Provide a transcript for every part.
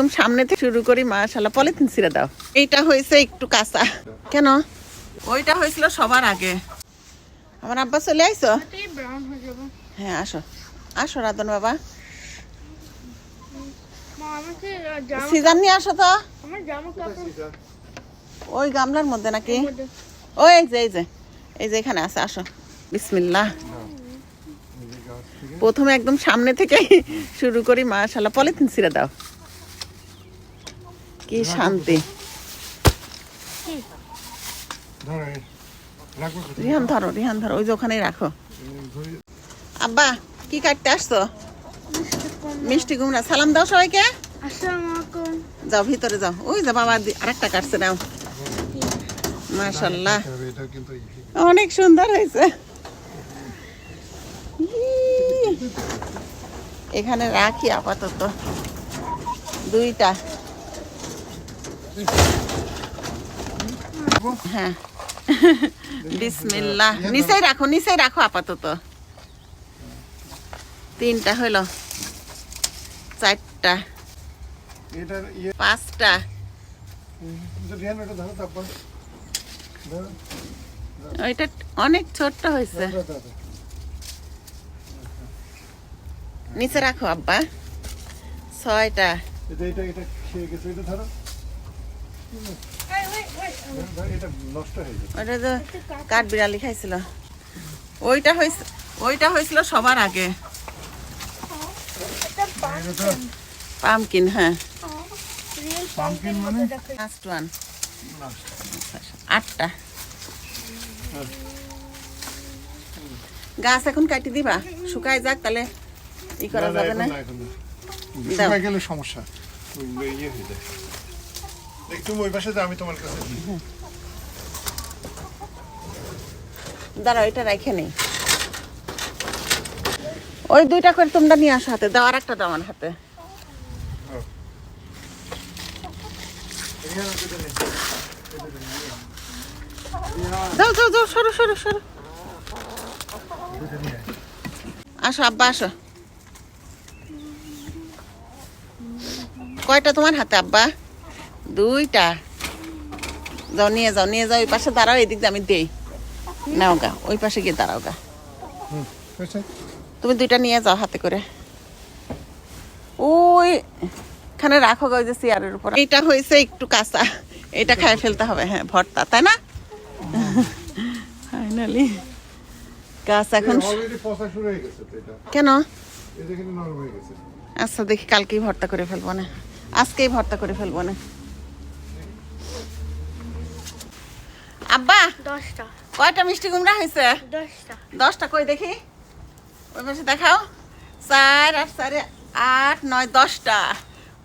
একদম সামনে থেকে শুরু করি মাশাল্লাহ পলিথিন ছিঁড়ে দাও। এইটা হয়েছে একটু কাঁচা। কেন? ওইটা হয়েছিল সবার আগে। আমার আব্বা চলে আইছো এটাই ব্রাউন হয়ে যাবে। হ্যাঁ আসো। আসো রাধন বাবা। মা আমাকে নিয়ে আসো তো। আমার জামা কাপড় ওই গামলার মধ্যে নাকি? ওই এই যে এই যে। এই যে এখানে আছে আসো। বিসমিল্লাহ। প্রথমে একদম সামনে থেকে শুরু করি মাশাল্লাহ পলিথিন ছিঁড়ে দাও। কি শান্তি? রিহান ধরো রিহান ধরো ওই যে ওখানেই রাখো। আব্বা কি কাটতে আসছো? মিষ্টি কুমড়া সালাম দাও সবাইকে। যাও ভিতরে যাও। ওই যে বাবা আরেকটা কাটছে নাও। মাশাল্লাহ অনেক সুন্দর হয়েছে। এখানে রাখি আপাতত। দুইটা। হ্যাঁ। বিসমিল্লাহ। নিচেই রাখো নিচেই রাখো আপাতত। তিনটা হইল। চারটা। ইয়ে পাঁচটা। যে রিহান ওটা ধরো তারপর ধরো, ওইটা অনেক ছোট্ট হয়েছে। নিচে রাখো আব্বা। ছয়টা। এটা এটা এটা খেয়ে গেছে এটা ধরো। ওটা তো কাঠ বিড়ালি খাইছিল। ওইটা হয়েছে ওইটা হয়েছিল সবার আগে। পামকিন হ্যাঁ। রিয়েল পাম্পকিন মানে? লাস্ট ওয়ান আটটা। গাছ এখন কাটি দিবা? শুকায় যাক তাহলে। ই করা যাবে না? সমস্যা ওই ইয়ে হয়ে যায় দেখ তুমি ওই পাশে আমি তোমার কাছে দিই। দাঁড়াও এটা রেখে নেই ওই দুইটা করে তোমরা নিয়ে আসো হাতে দাও আর একটা দাও আমার হাতে নে। যাও যাও যাও সরো সরো সরো। আসো আব্বা আসো কয়টা তোমার হাতে আব্বা দুইটা। যাও নিয়ে যাও নিয়ে যাও ওই পাশে দাঁড়াও এদিক আমি দেই। নাও গা ওই পাশে গিয়ে দাঁড়াও গা। তুমি দুইটা নিয়ে যাও হাতে করে। ওই এখানে রাখো গা ওই যে চেয়ারের উপর। এইটা হয়েছে একটু কাঁচা। এটা খাই ফেলতে হবে হ্যাঁ ভর্তা তাই না? ফাইনালি গাছ এখন এটা। কেন? এটা। আচ্ছা দেখি কালকেই ভর্তা করে ফেলব না। আজকেই ভর্তা করে ফেলব না। আব্বা দশটা। কয়টা মিষ্টি কুমড়া হয়েছে? দশটা। দশটা কই দেখি? ওই পাশে দেখাও। চার আট চারে আট নয় দশটা।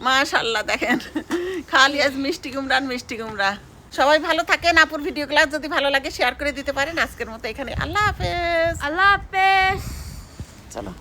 মাশাল্লাহ দেখেন। খালি আজ মিষ্টি কুমড়া আর মিষ্টি কুমড়া। সবাই ভালো থাকেন। আপুর ভিডিও ক্লাস যদি ভালো লাগে শেয়ার করে দিতে পারেন। আজকের মতো এখানে। আল্লাহ হাফেজ। আল্লাহ হাফেজ। চলো।